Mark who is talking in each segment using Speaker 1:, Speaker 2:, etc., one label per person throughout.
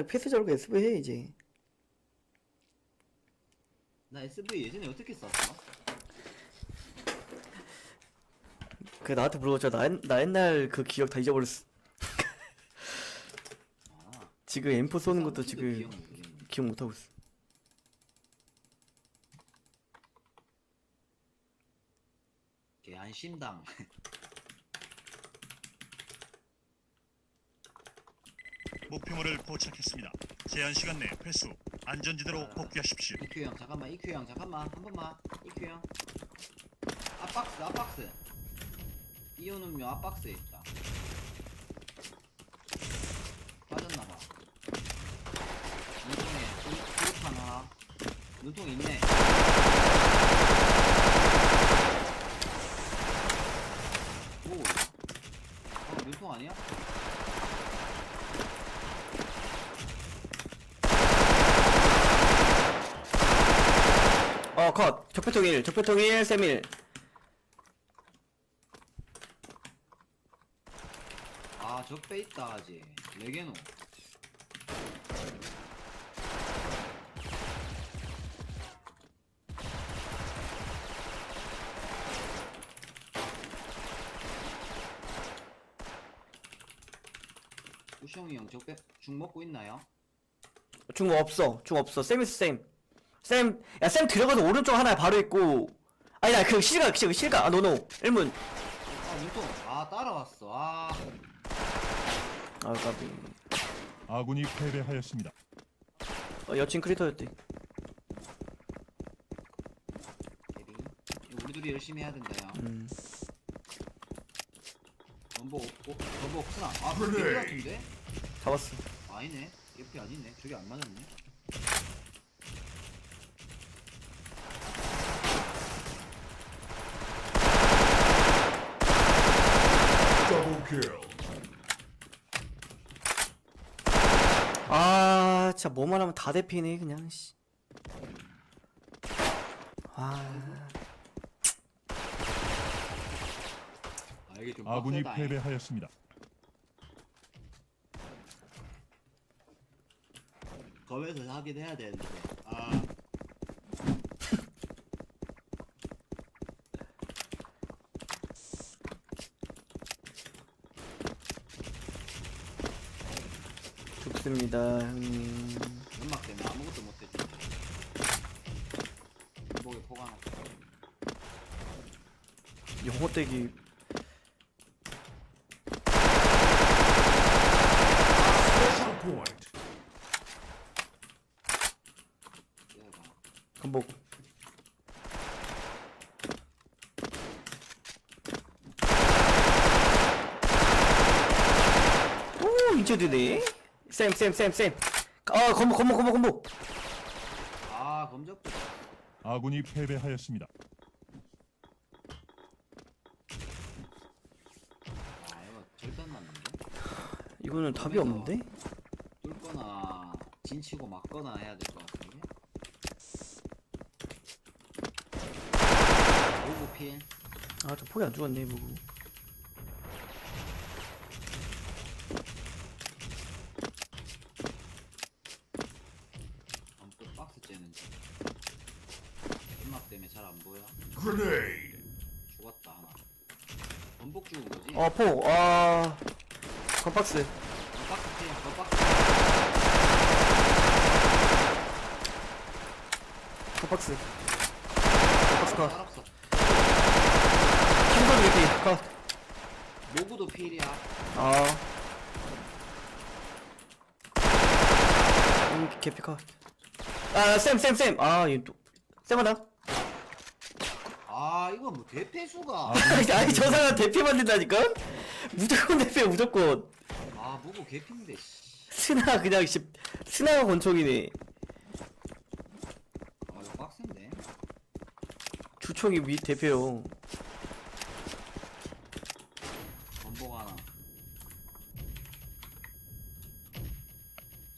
Speaker 1: 그냥 패스 저렇게 SV 해 이제
Speaker 2: 나 SV 예전에 어떻게 썼어?
Speaker 1: 그 나한테 물어봤죠 나, 옛- 나 옛날 그 기억 다 잊어버렸어
Speaker 2: 아,
Speaker 1: 지금 M4 쏘는 것도 지금
Speaker 2: 기억 못하겠네.
Speaker 1: 기억 못하고 있어
Speaker 2: 개안심당.
Speaker 3: 목표물을 포착했습니다. 제한 시간 내 회수. 안전지대로 복귀하십시오.
Speaker 2: EQ 형 잠깐만 EQ 형 잠깐만 한 번만 EQ 형. 앞박스 앞박스. 이온 음료 앞박스에 있다. 빠졌나봐. 눈통에 그- 그릇 하나. 눈통 있네. 오. 어 눈통 아니야?
Speaker 1: 어컷 적폐통 1 적폐통 1 세밀
Speaker 2: 아 적배 있다 아직. 레게노. 우숑이 형 적배 죽 먹고 있나요?
Speaker 1: 중 없어 중 없어 쌤 있어 쌤 쌤 야 쌤 들어가서 오른쪽 하나에 바로 있고. 아니다 그 실각 실- 실각. 아 노노. 1문.
Speaker 2: 아 눈통 아 따라왔어. 아.
Speaker 1: 아 까비.
Speaker 3: 아군이 패배하였습니다.
Speaker 1: 어, 여친 크리터였대.
Speaker 2: 대리. 우리 둘이 열심히 해야 된다 야
Speaker 1: 음.
Speaker 2: 전보 없고 전보 없구나. 아 대피 같은데?
Speaker 1: 잡았어.
Speaker 2: 아니네. 대피 아니네. 저기 안 맞았네
Speaker 1: 진짜 뭐만 하면 다 대피네 그냥 씨. 아
Speaker 2: 아 이게 좀
Speaker 3: 아군이
Speaker 2: 빡세다, 잉.
Speaker 3: 패배하였습니다.
Speaker 2: 검에서 하긴 해야 되는데 아
Speaker 1: 좋습니다 형님
Speaker 2: 연막 때문에 아무것도 못했지 목에 포가 났어
Speaker 4: point.
Speaker 2: 얘가
Speaker 1: 한복 오 이제 되네 쌤쌤쌤쌤 아 건복 건복 건복 건복
Speaker 2: 아 검적도
Speaker 3: 아군이 패배하였습니다.
Speaker 2: 아 이거 절대 안 맞는데
Speaker 1: 이거는 답이 없는데?
Speaker 2: 뚫거나 진치고 맞거나 해야 될 것 같은데? 오브 필.
Speaker 1: 아 저 폭이 안 죽었네 보고
Speaker 2: 아무튼 박스 째는 중. 연막 때문에 잘 안 보여.
Speaker 4: Grenade.
Speaker 2: 죽었다 하나. 전복 죽은 거지?
Speaker 1: 어폭아 건박스
Speaker 2: 어, 박스 필, 어, 박스
Speaker 1: 건박스 건박스 컷 킹소드 개피 컷
Speaker 2: 모구도 필이야
Speaker 1: 아. 음, 개피 컷. 아, 쌤, 쌤, 쌤. 아, 얘 또. 쌤 하나.
Speaker 2: 아 이거 뭐 대패수가
Speaker 1: 아니, 아니, 저 사람 대피 만든다니까? 무조건 대피야, 무조건.
Speaker 2: 아 모구 개피인데 씨.
Speaker 1: 스나, 그냥, 씨. 스나가 권총이네.
Speaker 2: 아 이거 빡센데
Speaker 1: 주총이 미 대표요.
Speaker 2: 전복 하나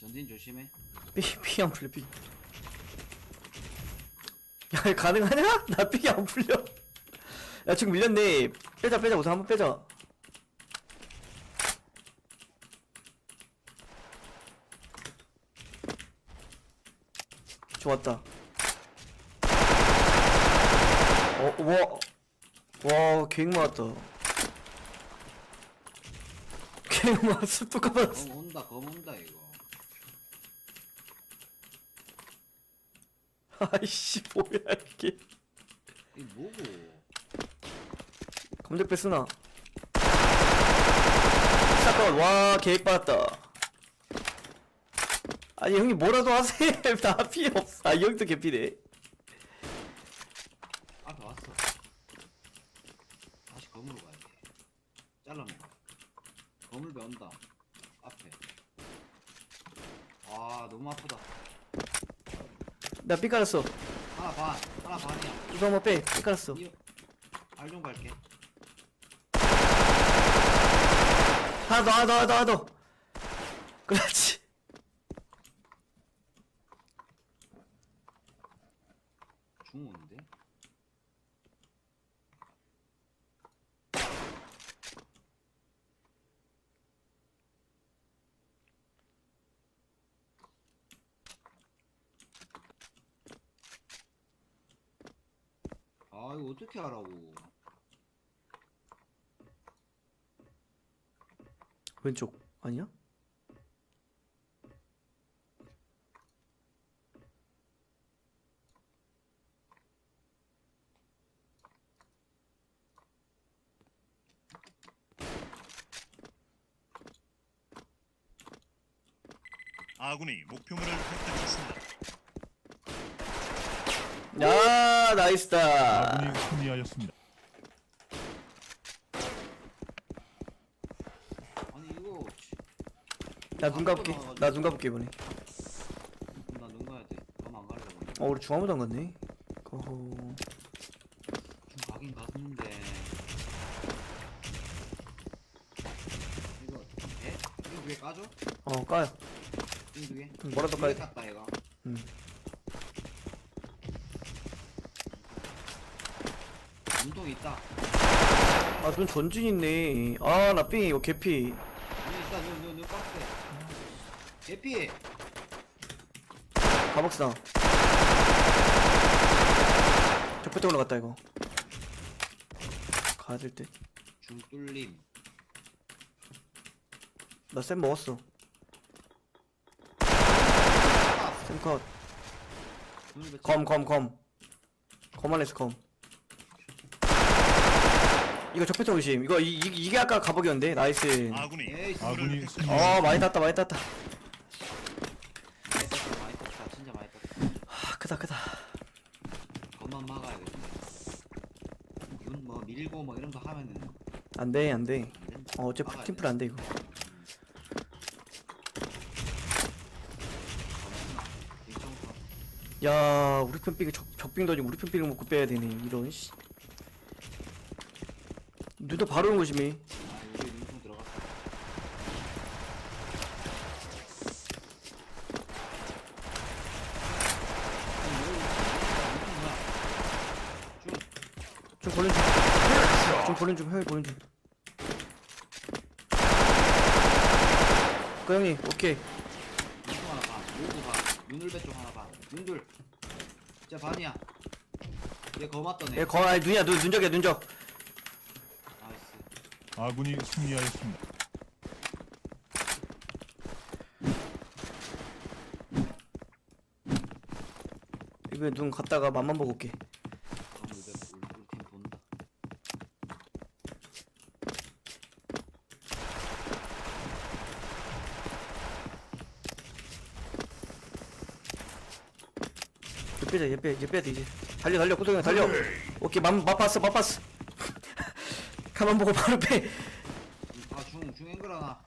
Speaker 2: 전진 조심해
Speaker 1: 삐, 삐 안 풀려, 삐. 야, 이거 가능하냐? 나 삐안 풀려. 야, 지금 밀렸네. 빼자, 빼자, 우선 한번 빼자. 좋았다. 어, 어와 와 갱 맞았다. 갱 맞았어. 또 까봤어.
Speaker 2: 검 온다 검 온다 이거.
Speaker 1: 아이씨 뭐야 이게.
Speaker 2: 이 뭐고?
Speaker 1: 검색배 쓰나? 사건 와 계획 받았다 아니 형님 뭐라도 하세요. 나 피해 없어. 아이 형도 개피네.
Speaker 2: 앞에 왔어. 다시 검으로 가야 돼. 잘라먹어. 검을 배운다. 앞에. 아 너무 아프다.
Speaker 1: 나 삐 깔았어.
Speaker 2: 하나 반. 하나 반이야.
Speaker 1: 이거 한번 빼. 삐 깔았어.
Speaker 2: 이 알좀 갈게.
Speaker 1: 하나 더 하나 더 하나 더 하나 더 그렇지
Speaker 2: 중호인데 아 이거 어떻게 하라고
Speaker 1: 왼쪽 아니야?
Speaker 3: 아군이 목표물을 획득했습니다.
Speaker 1: 야 나이스다
Speaker 3: 아군이 승리하였습니다.
Speaker 2: 아니 이거
Speaker 1: 나눈 감을게 나눈 감을게 이번에
Speaker 2: 나눈 가야 돼 그럼 안 가려고
Speaker 1: 어 우리 중 아무도 안 갔네 어허
Speaker 2: 좀 가긴 갔는데 이거 에? 이거 두개 까줘?
Speaker 1: 어 까요
Speaker 2: 이거 두개?
Speaker 1: 음, 뭐라도 까야 돼.
Speaker 2: 깠다 얘가
Speaker 1: 음.
Speaker 2: 눈통 있다.
Speaker 1: 아 눈 전진 있네. 아 나 삥 이거 개피.
Speaker 2: 눈 있다 눈 눈눈 깍대 개피.
Speaker 1: 가박스나 적배대 올라갔다 이거. 가야 될 듯.
Speaker 2: 중 뚫림.
Speaker 1: 나쌤 먹었어. 쌤컷.
Speaker 2: 눈을 뱉지
Speaker 1: 검 검 검. 검 안에서 검 이거 적배대 오심. 이거 이, 이, 이 게 아까 가복이었는데? 나이스.
Speaker 3: 아군이. 아군이. 승리.
Speaker 1: 어 많이. 땄다 많이 땄다
Speaker 2: 많이 떴다. 많이 떴다 진짜 많이 떴다
Speaker 1: 아 크다. 크다
Speaker 2: 겉만 막아야겠다 눈뭐 밀고 뭐 이런 거 하면은.
Speaker 1: 안돼 안돼.
Speaker 2: 안 된다.
Speaker 1: 어 어째
Speaker 2: 막아야
Speaker 1: 팀플
Speaker 2: 돼.
Speaker 1: 안돼 이거.
Speaker 2: 이쪽으로
Speaker 1: 야 우리 편 삐게 적, 적빙 던지고 우리 편 삐를 먹고 빼야 되네 이런 씨 눈도 바로 온 것이미
Speaker 2: 아 여기 눈통 들어갔어
Speaker 1: 좀 보는 중좀 보는 중 형이 보는 중 고양이 오케이
Speaker 2: 눈통 하나 반 모두 반 눈을배 쪽 하나 반 눈둘 진짜 반이야 얘 거맞더네
Speaker 1: 얘 거, 아니 눈이야 눈, 눈적이야 눈적
Speaker 3: 아군이 승리하였습니다.
Speaker 1: 이거 눈 갔다가 맘만 보고 올게 얘 빼자 얘 빼, 얘 빼야 돼 이제 달려 달려 고동이 달려. 오케이 맘 맛봤어 맛봤어 가만 보고 바로 빼.
Speaker 2: 아중 중앵글 하나.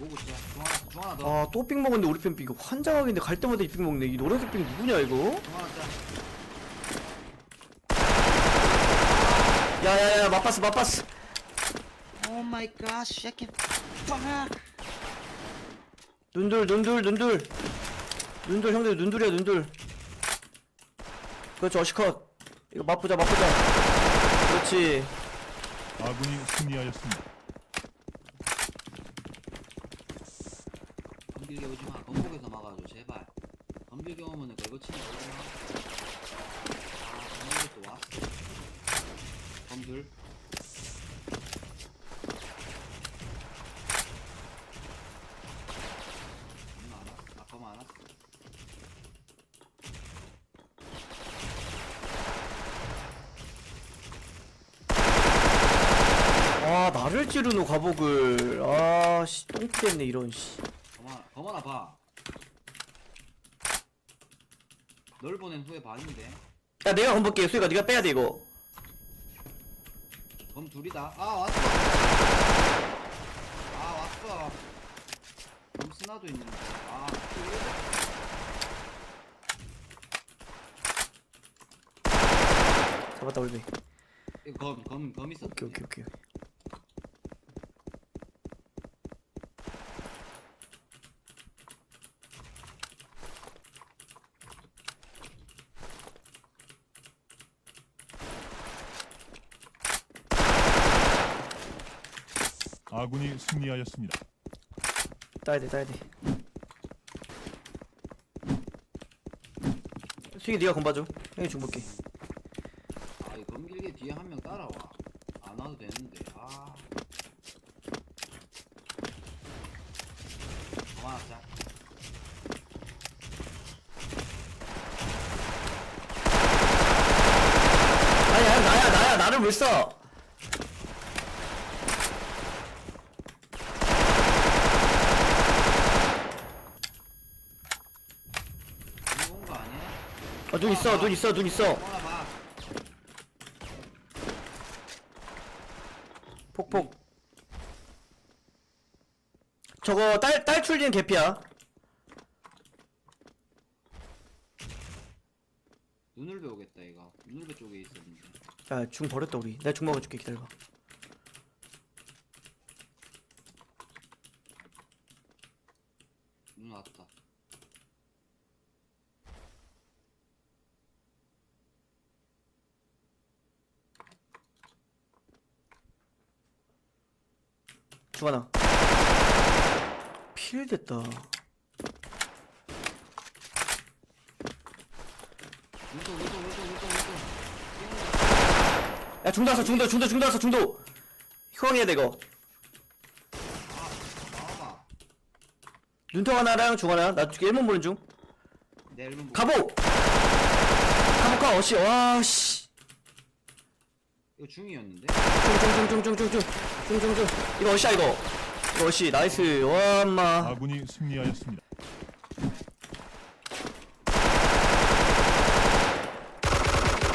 Speaker 2: 뭐고 진짜? 중 하나 중 하나 더.
Speaker 1: 아 또 삥 먹었는데 우리 편 삥. 이거 환장하겠는데 갈 때마다 이 삥 먹네. 이 노란색 삥 누구냐 이거?
Speaker 2: 중 하나 짜.
Speaker 1: 야야야 맛봤어 맛봤어.
Speaker 2: 오 마이 갓 쉐키 빡
Speaker 1: 눈둘 눈둘 눈둘. 눈둘 형들 눈둘이야 눈둘. 그렇지 어시컷 이거 맛보자 맛보자. 그렇지.
Speaker 3: 아군이 승리하였습니다.
Speaker 2: 길게 오지마. 건복에서 막아줘 제발. 건빌게 오면은 걸거치니 오지마 아 건빌게 또 왔어. 건둘 건안 왔어 아 건안 왔어
Speaker 1: 아 나를 찌르노 과복을 아씨 똥됐네 이런 씨
Speaker 2: 거만 거만아 봐. 널 보낸 후에 반인데.
Speaker 1: 야 내가 건볼게 수희가 네가 빼야 돼 이거
Speaker 2: 검 둘이다. 아 왔어. 아 왔어. 검 스나도 있는데. 아
Speaker 1: 잡았다 올비
Speaker 2: 검검 검 있었어.
Speaker 1: 오케이 오케이 오케이
Speaker 3: 아군이 승리하였습니다.
Speaker 1: 따야 돼 따야 돼 수희 네가 건봐줘 형이 중 볼게
Speaker 2: 아이 검 길게 뒤에 한 명 따라와. 안 와도 되는데. 아. 거만 자.
Speaker 1: 아니야 나야 나야 나를 왜 써?
Speaker 2: 이거 온거 아니야?
Speaker 1: 아, 눈 있어 눈 있어 눈 있어
Speaker 2: 봐.
Speaker 1: 폭폭 저거 딸 딸출리는 개피야
Speaker 2: 눈을 배우겠다 이거. 눈을 쪽에 있었는데.
Speaker 1: 야중 버렸다 우리 내가 중 먹어줄게 기다려봐 중 하나 필 됐다. 야 중도 왔어 중도 중도 중도 왔어 중도 희망해야 돼 이거
Speaker 2: 아 나와봐.
Speaker 1: 눈통 하나랑 중 하나 나 1번 보는 중
Speaker 2: 내 앨범 보고.
Speaker 1: 가보 가볼까 어씨 와씨
Speaker 2: 이거 중이었는데?
Speaker 1: 중중중중중중중 중중 이거 어시야 이거. 이거 어시 나이스. 와 엄마.
Speaker 3: 아군이 승리하였습니다.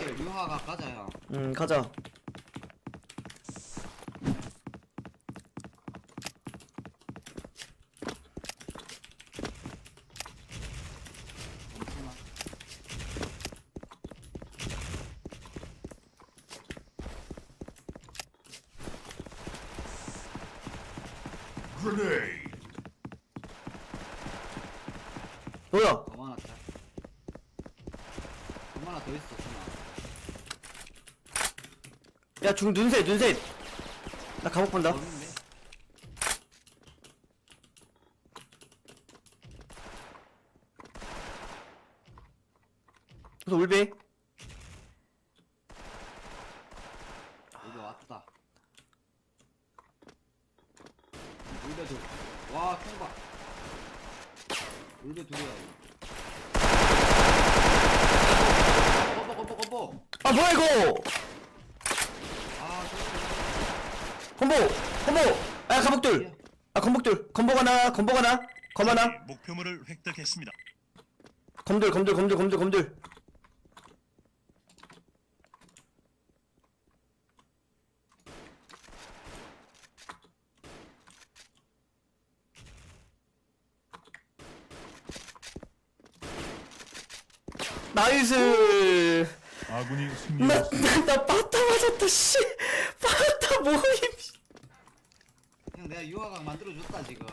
Speaker 2: 이렇게 유화가 가자 형.
Speaker 1: 음 가자
Speaker 2: 잠시만.
Speaker 4: Grenade.
Speaker 1: 뭐야
Speaker 2: 검 하나 짜. 검 하나 더 있어 하나.
Speaker 1: 야 중 눈셋 눈셋. 나 감옥 본다? 그래서 울베
Speaker 2: 여기 왔다. 울베 둘. 와 총봐. 울베 둘이야. 이거. 컴보 컴보 컴보.
Speaker 1: 아 뭐야 이거
Speaker 2: 아
Speaker 1: 건보 건보. 아 감옥들. 아 건복들. 건복 하나 건복 하나 검 하나.
Speaker 3: 목표물을 획득했습니다.
Speaker 1: 검들 검들 검들 검들 검들. 나이스
Speaker 3: 아군이
Speaker 1: 나,
Speaker 3: 승리하였습니다.
Speaker 1: 나, 나 빠따 맞았다 씨 빠따 모임
Speaker 2: 형 내가 유화각 만들어줬다 지금.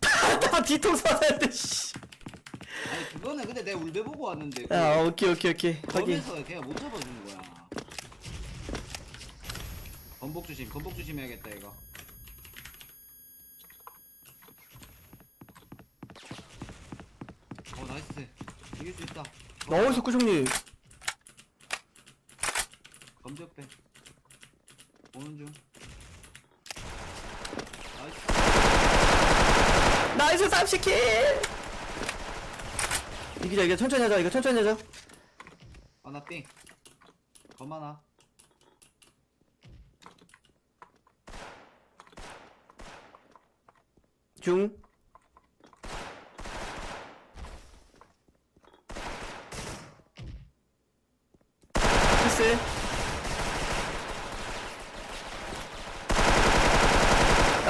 Speaker 1: 빠따 뒤통수 맞았는데 씨
Speaker 2: 아니 그거는 근데 내가 울베 보고 왔는데.
Speaker 1: 그야 오케이 오케이 오케이 확인
Speaker 2: 검에서 걔가 못 잡아주는 거야. 건복 조심, 건복 조심해야겠다 이거. 나이스 이길 수 있다
Speaker 1: 나이스 꾸중님
Speaker 2: 검적 빼 오는 중. 나이스
Speaker 1: 나이스 30킬 이기자 이기자 천천히 하자 이거 천천히 하자.
Speaker 2: 하나 삥. 검하나
Speaker 1: 중. 패스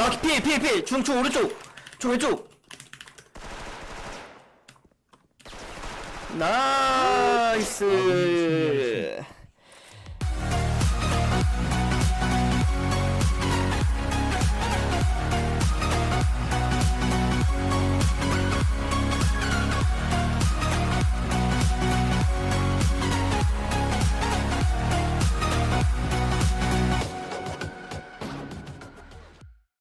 Speaker 1: 야 피해 피해 피해 중중 오른쪽. 중 왼쪽. 나이스